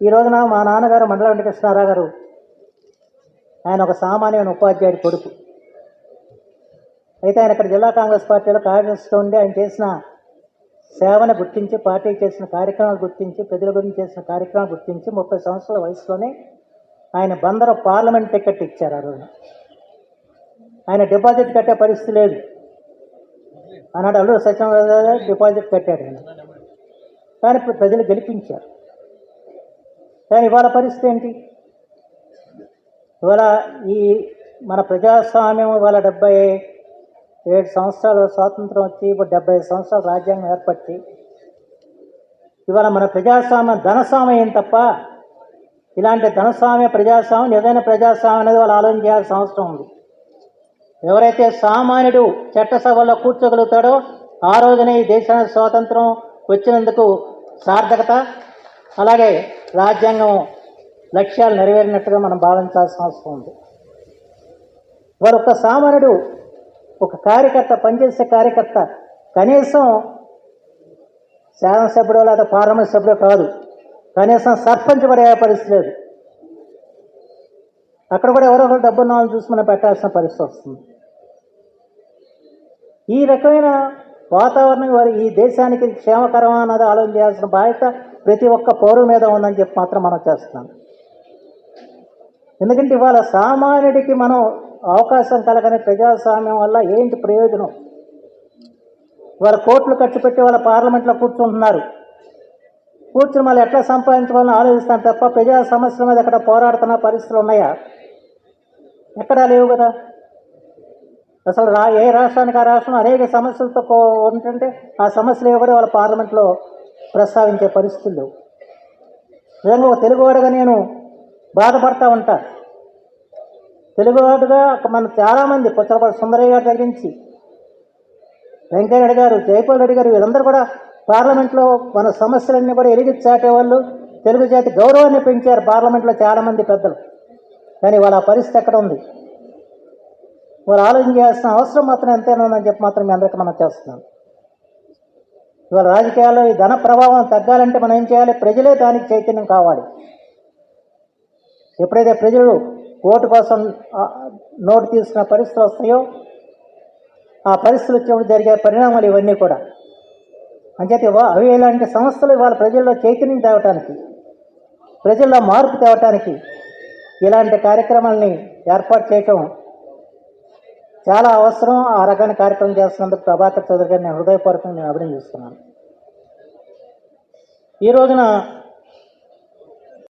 ఈ రోజున మా నాన్నగారు మండల వెంకటేశ్వరరావు గారు ఆయన ఒక సామాన్యమైన ఉపాధ్యాయుడి కొడుకు. అయితే ఆయన ఇక్కడ జిల్లా కాంగ్రెస్ పార్టీలో కార్యదర్శిగా ఉండి ఆయన చేసిన సేవను గుర్తించి పార్టీ చేసిన కార్యక్రమాలు గుర్తించి ప్రజల గురించి చేసిన కార్యక్రమాలు గుర్తించి ముప్పై సంవత్సరాల వయసులోనే ఆయన బందరు పార్లమెంట్ టికెట్ ఇచ్చారు ఆ రోజున. ఆయన డిపాజిట్ కట్టే పరిస్థితి లేదు. ఆనాడు అల్లు సత్యనారాయణ డిపాజిట్ కట్టాడు ఆయన. కానీ ఇప్పుడు ప్రజలు గెలిపించారు. కానీ ఇవాళ పరిస్థితి ఏంటి? ఇవాళ ఈ మన ప్రజాస్వామ్యం ఇవాళ డెబ్బై ఏడు సంవత్సరాలు స్వాతంత్రం వచ్చి ఇప్పుడు డెబ్బై ఐదు సంవత్సరాలు రాజ్యాంగం ఏర్పడి ఇవాళ మన ప్రజాస్వామ్యం ధనస్వామ్యం తప్ప ఇలాంటి ధనస్వామ్య ప్రజాస్వామ్యం ఏదైనా ప్రజాస్వామ్యం అనేది వాళ్ళు ఆలోచన చేయాల్సిన అవసరం ఉంది. ఎవరైతే సామాన్యుడు చట్టసభలో కూర్చోగలుగుతాడో ఆ రోజునే ఈ దేశానికి స్వాతంత్రం వచ్చినందుకు సార్థకత అలాగే రాజ్యాంగం లక్ష్యాలు నెరవేరినట్టుగా మనం భావించాల్సిన అవసరం ఉంది. వారు ఒక సామాన్యుడు ఒక కార్యకర్త పనిచేసే కార్యకర్త కనీసం శాసనసభ్యుడో లేదా పార్లమెంట్ సభ్యుడో కాదు కనీసం సర్పంచ్ పడే పరిస్థితి లేదు. అక్కడ కూడా ఎవరో ఒకరు డబ్బున్న వాళ్ళని చూసి మనం పెట్టాల్సిన పరిస్థితి వస్తుంది. ఈ రకమైన వాతావరణం వారి ఈ దేశానికి క్షేమకరమా అన్నది ఆలోచన చేయాల్సిన బాధ్యత ప్రతి ఒక్క పౌరు మీద ఉందని చెప్పి మాత్రం మనం చేస్తున్నాం. ఎందుకంటే ఇవాళ సామాన్యుడికి మనం అవకాశం కలగని ప్రజాస్వామ్యం వల్ల ఏంటి ప్రయోజనం? వాళ్ళ కోట్లు ఖర్చు పెట్టి వాళ్ళ పార్లమెంట్లో కూర్చుంటున్నారు. కూర్చుని మళ్ళీ ఎట్లా సంపాదించాలని ఆలోచిస్తాను తప్ప ప్రజా సమస్యల మీద ఎక్కడ పోరాడుతున్న పరిస్థితులు ఉన్నాయా? ఎక్కడా లేవు కదా. అసలు రా ఏ రాష్ట్రానికి ఆ రాష్ట్రం అనేక సమస్యలతో ఉంటుంటే ఆ సమస్యలు ఇవ్వడం వాళ్ళ పార్లమెంట్లో ప్రస్తావించే పరిస్థితులు లేవు. నిజంగా ఒక తెలుగువాడుగా నేను బాధపడతా ఉంటా. తెలుగువాడుగా మన చాలామంది పుచ్చలపాటి సుందరయ్య గారి దగ్గర నుంచి వెంకయ్య గారు జైపాల్ రెడ్డి గారు వీళ్ళందరూ కూడా పార్లమెంట్లో మన సమస్యలన్నీ కూడా ఎరిగి చాటేవాళ్ళు తెలుగు జాతి గౌరవాన్ని పెంచారు పార్లమెంట్లో చాలామంది పెద్దలు. కానీ వాళ్ళ పరిస్థితి ఎక్కడ ఉంది? వాళ్ళు ఆలోచన చేయాల్సిన అవసరం మాత్రం ఎంతైనా ఉందని చెప్పి మాత్రం మీ అందరికీ మనం చేస్తున్నాను. ఇవాళ రాజకీయాల్లో ఈ ధన ప్రభావం తగ్గాలంటే మనం ఏం చేయాలి? ప్రజలే దానికి చైతన్యం కావాలి. ఎప్పుడైతే ప్రజలు ఓటు కోసం నోటు తీసుకున్న పరిస్థితులు వస్తాయో ఆ పరిస్థితులు వచ్చినప్పుడు జరిగే పరిణామాలు ఇవన్నీ కూడా. అంచేత అవి ఇలాంటి సంస్థలు ఇవాళ ప్రజల్లో చైతన్యం తేవటానికి ప్రజల్లో మార్పు తేవటానికి ఇలాంటి కార్యక్రమాలని ఏర్పాటు చేయటం చాలా అవసరం. ఆ రకమైన కార్యక్రమం చేస్తున్నందుకు ప్రభాకర్ చౌదరి గారిని హృదయపూర్వకంగా నేను అభినందిస్తున్నాను. ఈ రోజున